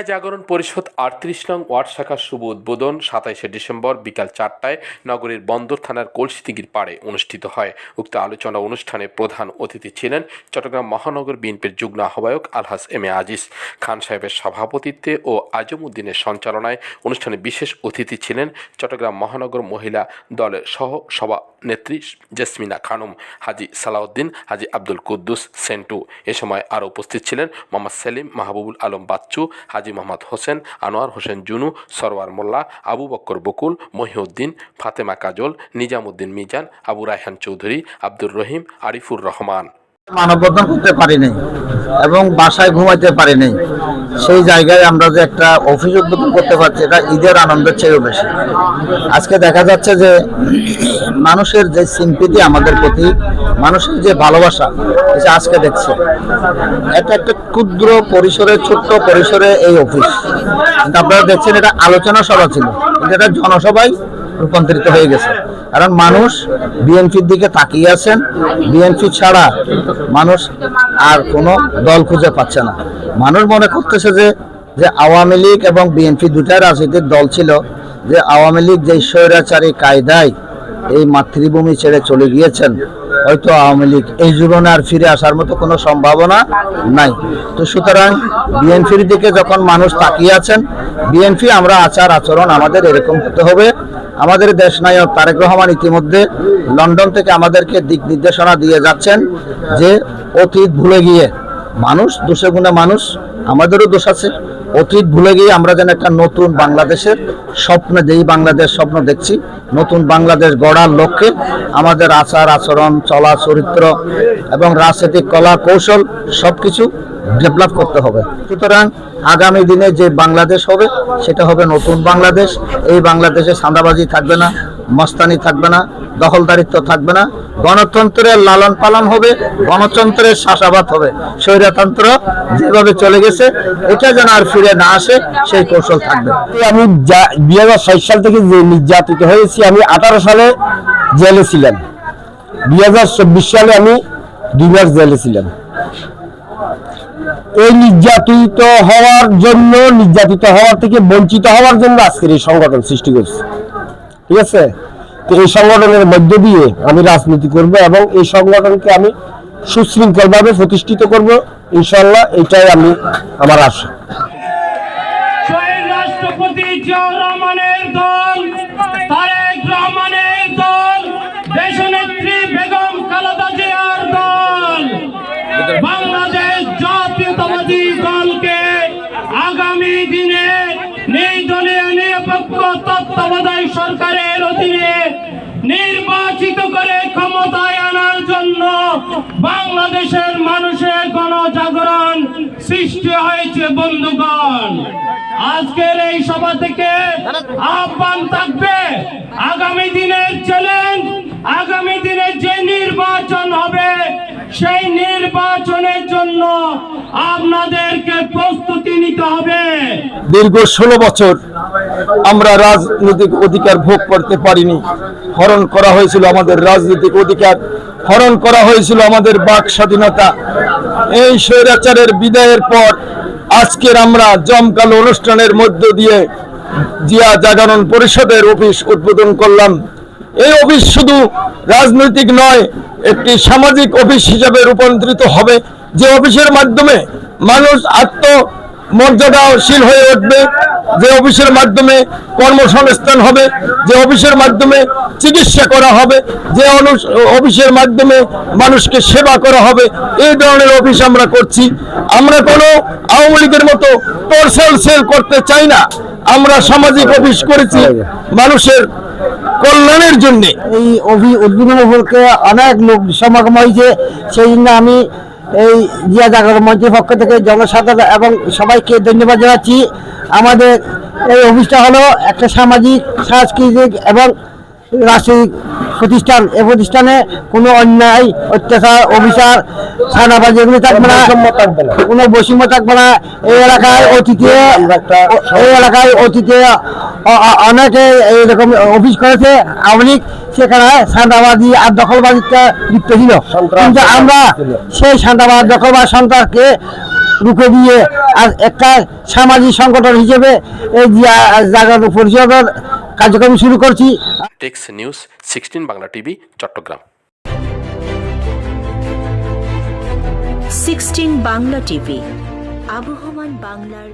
জিয়া জাগরণ পরিষদ আটত্রিশ নং ওয়ার্ড শাখার শুভ উদ্বোধন সাতাইশে ডিসেম্বর বিকাল চারটায় নগরীর বন্দর থানার কলসিতিগির পাড়ে অনুষ্ঠিত হয়। উক্ত আলোচনা অনুষ্ঠানে প্রধান অতিথি ছিলেন চট্টগ্রাম মহানগর বিএনপির যুগ্ম আহ্বায়ক আলহাস এম এ আজিজ। খান সাহেবের সভাপতিত্বে ও আজম উদ্দিনের সঞ্চালনায় অনুষ্ঠানে বিশেষ অতিথি ছিলেন চট্টগ্রাম মহানগর মহিলা দলের সহ সভানেত্রী জেসমিনা খানম, হাজি সালাউদ্দিন, হাজি আব্দুল কুদ্দুস সেন্টু। এ সময় আরও উপস্থিত ছিলেন মোহাম্মদ সেলিম, মাহবুবুল আলম বাচ্চু, হাজি মোহাম্মদ হোসেন, আনোয়ার হোসেন জুনু, সরওয়ার মোল্লা, আবু বক্কর বকুল, মহিউদ্দিন, ফাতেমা কাজল, নিজামুদ্দিন মিজান, আবু রায়হান চৌধুরী, আব্দুর রহিম, আরিফুর রহমান। মানববন্ধন করতে পারি নাই এবং বাসায় ঘুমাইতে পারি নাই সেই জায়গায় আমরা যে একটা অফিস উদ্বোধন করতে পারছি, এটা ঈদের আনন্দের চেয়েও বেশি। আজকে দেখা যাচ্ছে যে মানুষের যে সিম্পিতি আমাদের প্রতি, মানুষের যে ভালোবাসা, এটা আজকে দেখছে। এটা একটা ক্ষুদ্র পরিসরে, ছোট্ট পরিসরে এই অফিস। কিন্তু আপনারা দেখছেন এটা আলোচনা সভা ছিল, কিন্তু এটা জনসভায় রূপান্তরিত হয়ে গেছে। কারণ মানুষ বিএনপির দিকে তাকিয়ে আছেন। বিএনপি ছাড়া মানুষ আর কোনো দল খুঁজে পাচ্ছে না। মানুষ মনে করতেছে যে যে আওয়ামী লীগ এবং বিএনপি দুটাই রাজনৈতিক দল ছিল, যে আওয়ামী লীগ যে স্বৈরাচারী কায়দায় এই মাতৃভূমি ছেড়ে চলে গিয়েছেন, হয়তো আওয়ামী লীগ এই জীবনে আর ফিরে আসার মতো কোনো সম্ভাবনা নাই। তো সুতরাং বিএনপির দিকে যখন মানুষ তাকিয়ে আছেন, বিএনপি আমরা আচার আচরণ আমাদের এরকম হতে হবে। আমাদের দেশ নায়ক তারেক রহমান ইতিমধ্যে লন্ডন থেকে আমাদেরকে দিক নির্দেশনা দিয়ে যাচ্ছেন যে অতীত ভুলে গিয়ে মানুষ দোষে গুণে মানুষ, আমাদেরও দোষ আছে। অতীত ভুলে গিয়ে আমরা যেন একটা নতুন বাংলাদেশের স্বপ্ন, যেই বাংলাদেশ স্বপ্ন দেখছি, নতুন বাংলাদেশ গড়ার লক্ষ্যে আমাদের আচার আচরণ, চলা চরিত্র এবং রাজনৈতিক কলা কৌশল সবকিছু ডেভেলপ করতে হবে। সুতরাং আগামী দিনে যে বাংলাদেশ হবে, সেটা হবে নতুন বাংলাদেশ। এই বাংলাদেশে সান্দাবাজি থাকবে না, মস্তানি থাকবে না, দখলদারিত্ব থাকবে না। গণতন্ত্রের লালন পালন হবে, গণতন্ত্রের শাসাবাদ হবে। স্বৈরতন্ত্র যেভাবে চলে গেছে, এটা যেন আর ফিরে না আসে, সেই কৌশল থাকবে। আমি দুই হাজার ষাট সাল থেকে যে নির্যাতিত হয়েছি, আমি আঠারো সালে জেলে ছিলাম। দুই হাজার চব্বিশ সালে আমি দুই মাস জেলে ছিলাম। এই নির্যাতিত হওয়ার জন্য, নির্যাতিত হওয়ার থেকে বঞ্চিত হওয়ার জন্য আজকের এই সংগঠন সৃষ্টি করছে। ঠিক আছে? তো এই সংগঠনের মধ্য দিয়ে আমি রাজনীতি করব এবং এই সংগঠনকে আমি সুশৃঙ্খলভাবে প্রতিষ্ঠিত করব। ইনশাল্লাহ এটাই আমি আমার আশা। রাষ্ট্রপতি জিয়াউর রহমানের দল, তারেক রহমানের দল, দেশনেত্রী বেগম খালেদা জিয়ার দল। বাংলাদেশ জাতীয়তাবাদী দলকে আগামী দিনে নির্দলীয় নিরপেক্ষ তত্ত্বাবধায়ক সরকারের অধীনে নির্বাচিত করে ক্ষমতায় আনার জন্য বাংলাদেশের মানুষের গণজাগরণ সৃষ্টি হয়েছে, বন্ধুগণ। আজকের এই সভা থেকে আহ্বান থাকবে, আগামী দিনের চ্যালেঞ্জ আগামী দিনে যে নির্বাচন হবে সেই নির্বাচনের জন্য আপনাদেরকে প্রস্তুতি নিতে হবে। দীর্ঘ ষোলো বছর আমরা রাজনৈতিক অধিকার ভোগ করতে পারিনি। হরণ করা হয়েছিল আমাদের রাজনৈতিক অধিকার। হরণ করা হয়েছিল আমাদের বাক স্বাধীনতা। এই স্বৈরাচারের বিদায়ের পর আজকের আমরা জমকালো অনুষ্ঠানের মধ্য দিয়ে জিয়া জাগরণ পরিষদের অফিস উদ্বোধন করলাম। এই অফিস শুধু রাজনৈতিক নয়, একটি সামাজিক অফিস হিসাবে রূপান্তরিত হবে। যে অফিসের মাধ্যমে মানুষ আত্ম মর্যাদাশীল হয়ে উঠবে, যে অফিসের মাধ্যমে কর্মসংস্থান হবে, যে অফিসের মাধ্যমে চিকিৎসা করা হবে, যে অফিসের মাধ্যমে মানুষকে সেবা করা হবে, এই ধরনের অফিস আমরা করছি। আমরা কোনো আওয়ামী লীগের মতো পার্সেল সেল করতে চাই না। আমরা সামাজিক অফিস করেছি, মানুষের কল্যাণের জন্য। এই অভি উদ্বোধন অনেক লোক সমাগম হয়েছে। সেই জন্য আমি এই জিয়া জাগরণ মঞ্চের পক্ষ থেকে জনসাধারণ এবং সবাইকে ধন্যবাদ জানাচ্ছি। আমাদের এই অফিসটা হলো একটা সামাজিক, সাংস্কৃতিক এবং রাষ্ট্রিক প্রতিষ্ঠান এই প্রতিষ্ঠানে কোনো অন্যায় অত্যাচার অভিচার সানাবাজি এগুলো থাকবে না। কোনো বৈষম্য থাকবে না। এই এলাকায় অতীতে এই এলাকায় অতীতে অনেকে এইরকম অফিস করেছে আওয়ামী লীগ সেখানে সান্দাবাজি আর দখলবাজিতে লিপ্ত ছিল। কিন্তু আমরা সেই সান্তাবাদ দখলবাদ সন্ত্রাসকে রুখে দিয়ে আর একটা সামাজিক সংগঠন হিসেবে এই জা- জায়গার পরিষদের কার্যক্রম শুরু করছি। Text news sixteen Bangla TV Chattogram sixteen Bangla TV আবহমান বাংলার